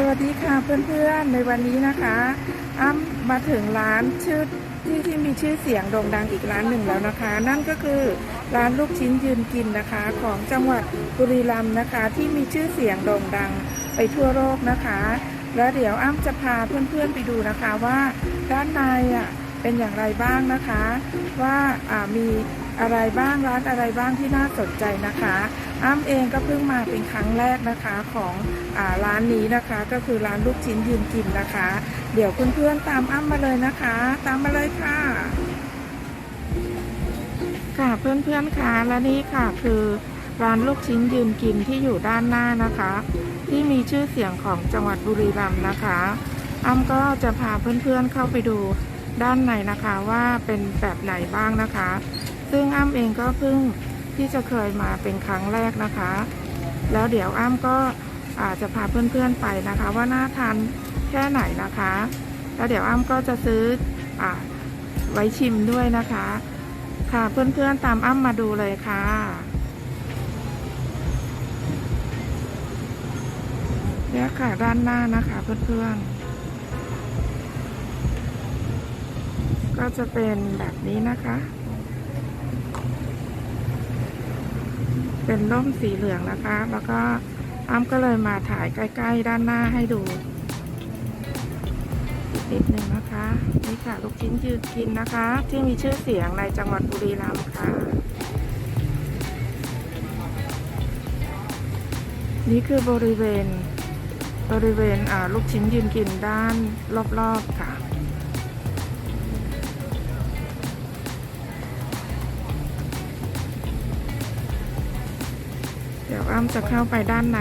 สวัสดีค่ะเพื่อนๆ ในวันนี้นะคะอ้ำมาถึงร้านชื่อที่ที่มีชื่อเสียงโด่งดังอีกร้านหนึ่งแล้วนะคะ นั่นก็คือร้านลูกชิ้นยืนกินนะคะ ของจังหวัดบุรีรัมย์นะคะ ที่มีชื่อเสียงโด่งดังไปทั่วโลกนะคะ แล้วเดี๋ยวอ้ำจะพาเพื่อนๆไปดูนะคะว่าด้านในอะ เป็นอย่างไรบ้างนะคะ ว่าามีอะไรบ้างร้านอะไรบ้างที่น่าสนใจนะคะ อ้ำเองก็เพิ่งมาเป็นครั้งแรกนะคะของอร้านนี้นะคะก็คือร้านลูกชิ้นยืนกินนะคะ เดี๋ยวเพื่อนๆตามอ้ำมาเลยนะคะ ตามมาเลยค่ะค่ะเพื่อนๆค่ะและนี่ค่ะคือร้านลูกชิ้นยืนกินที่อยู่ด้านหน้านะคะ ที่มีชื่อเสียงของจังหวัดบุรีรัมย์นะคะอ้ำก็จะพาเพื่อนๆเข้าไปดู ด้านในนะคะว่าเป็นแบบไหนบ้างนะคะ ซึ่งอ้ำเองก็เพิ่งที่จะเคยมาเป็นครั้งแรกนะคะ แล้วเดี๋ยวอ้ำก็อาจจะพาเพื่อนๆไปนะคะ ว่าน่าทานแค่ไหนนะคะ แล้วเดี๋ยวอ้ำก็จะซื้ออไว้ชิมด้วยนะคะ ค่ะเพื่อนๆตามอ้ำมาดูเลยค่ะเนี่ยค่ะด้านหน้านะคะเพื่อนๆ ก็จะเป็นแบบนี้นะคะ เป็นร่มสีเหลืองนะคะ แล้วก็อ้ำก็เลยมาถ่ายใกล้ ๆ ด้านหน้าให้ดูนิดนึงนะคะนี่ค่ะลูกชิ้นยืนกินนะคะ ที่มีชื่อเสียงในจังหวัดบุรีรัมย์ค่ะ นี่คือบริเวณบริเวณอ่าลูกชิ้นยืนกินด้านรอบๆค่ะ อ้ำจะเข้าไปด้านใน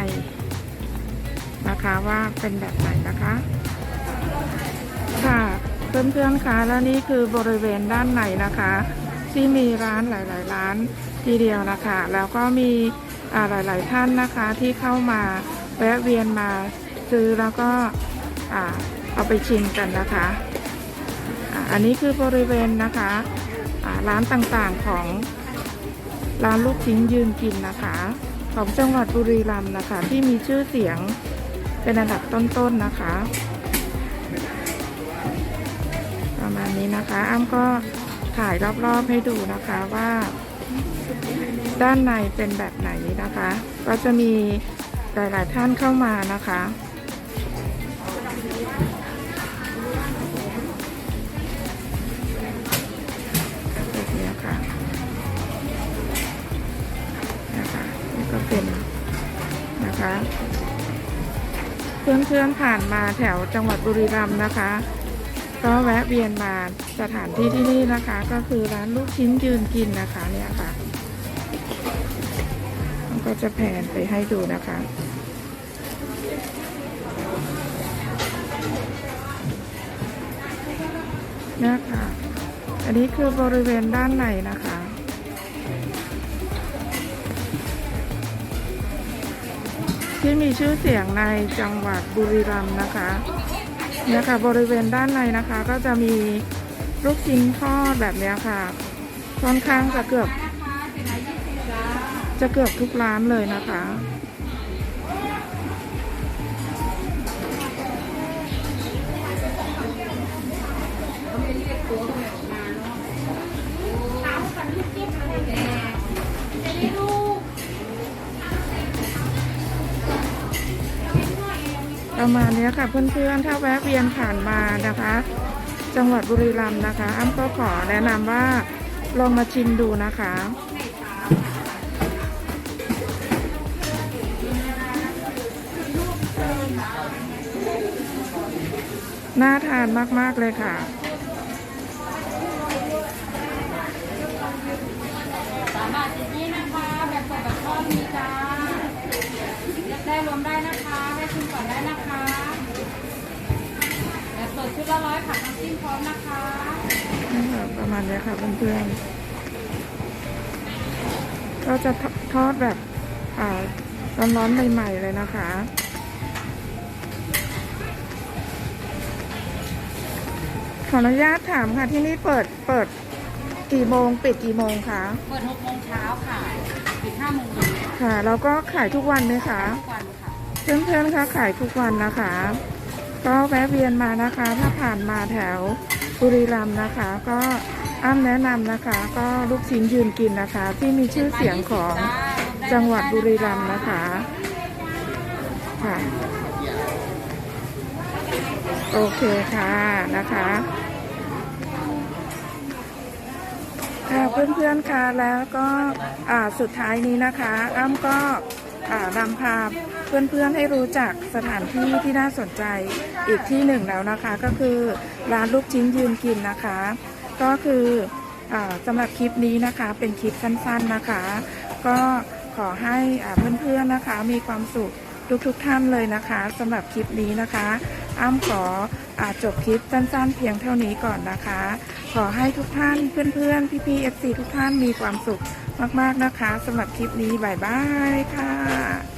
นะคะว่าเป็นแบบไหนนะคะ ค่ะเพื่อนๆคะและนี่คือบริเวณด้านในนะคะ ที่มีร้านหลาย ๆ ร้านทีเดียวนะคะ แล้วก็มีอ่าหลาย ๆ ท่านนะคะที่เข้ามาแวะเวียนมาซื้อแล้วก็อ่าเอาไปชิมกันนะคะอันนี้คือบริเวณนะคะอ่าร้านต่างๆของร้านลูกชิ้นยืนกินนะคะ ของจังหวัดบุรีรัมย์นะคะ ที่มีชื่อเสียงเป็นอันดับต้นๆนะคะ ประมาณนี้นะคะอ้ำก็ถ่ายรอบๆให้ดูนะคะว่าด้านในเป็นแบบไหนนะคะ ก็จะมีหลายๆท่านเข้ามานะคะ เพื่อนๆผ่านมาแถวจังหวัดบุรีรัมย์นะคะ ก็แวะเวียนมาสถานที่ที่นี่นะคะ ก็คือร้านลูกชิ้นยืนกินนะคะเนี่ยค่ะมันก็จะแผนไปให้ดูนะคะเนี่ยค่ะ อันนี้คือบริเวณด้านในนะคะ ที่มีชื่อเสียงในจังหวัดบุรีรัมย์นะคะเนี่ยค่ะบริเวณด้านในนะคะ ก็จะมีลูกชิ้นทอดแบบนี้ค่ะค่อนข้างจะเกือบ จะเกือบทุกร้านเลยนะคะ ประมาณนี้ค่ะเพื่อนๆ ถ้าแวะเวียนผ่านมานะคะ จังหวัดบุรีรัมย์นะคะ อ้ำก็ขอแนะนำว่าลองมาชิมดูนะคะน่าทานมาก ๆ เลยค่ะ สามบาทสิบยี่นะคะ แบบสดแบบทอดมีจ้าเลือกได้รวมได้นะคะให้ชิมก่อนได้นะคะ แบบสดชุดละร้อยผักน้ำจิ้มพ ร้อมนะคะนะคะประมาณเนี้ยค่ะเพื่อนๆก็จะทอดแบบอ่าร้อนๆใหม่ๆเลยนะคะขออนุญาตถามค่ะที่นี่เปิดเปิดกี่โมงปิดกี่โมงคะเปิดหกโมงเช้าค่ะปิดห้าโมงเย็นค่ะแล้วก็ขายทุกวันไหมคะทุกวันค่ะเพื่อนๆคะขายทุกวันนะคะ ก็แวะเวียนมานะคะ ถ้าผ่านมาแถวบุรีรัมย์นะคะ ก็อ้ำแนะนำนะคะ ก็ลูกชิ้นยืนกินนะคะ ที่มีชื่อเสียงของจังหวัดบุรีรัมย์นะคะค่ะโอเคค่ะนะคะค่ะเพื่อนๆค่ะแล้วก็อ่าสุดท้ายนี้นะคะ อ้ำก็ นำพาเพื่อนๆให้รู้จักสถานที่ที่น่าสนใจอีกที่หนึ่งแล้วนะคะ ก็คือร้านลูกชิ้นยืนกินนะคะ ก็คืออสำหรับคลิปนี้นะคะเป็นคลิปสั้นๆนะคะ ก็ขอให้เพื่อนๆนะคะมีความสุขทุกๆท่านเลยนะคะสำหรับคลิปนี้นะคะ อ้ำขออาจบคลิปสั้นๆ เพียงเท่านี้ก่อนนะคะ ขอให้ทุกท่านเพื่อนๆ พี่ๆเอฟซีทุกท่านมีความสุขมากๆนะคะสำหรับคลิปนี้บายบายค่ะ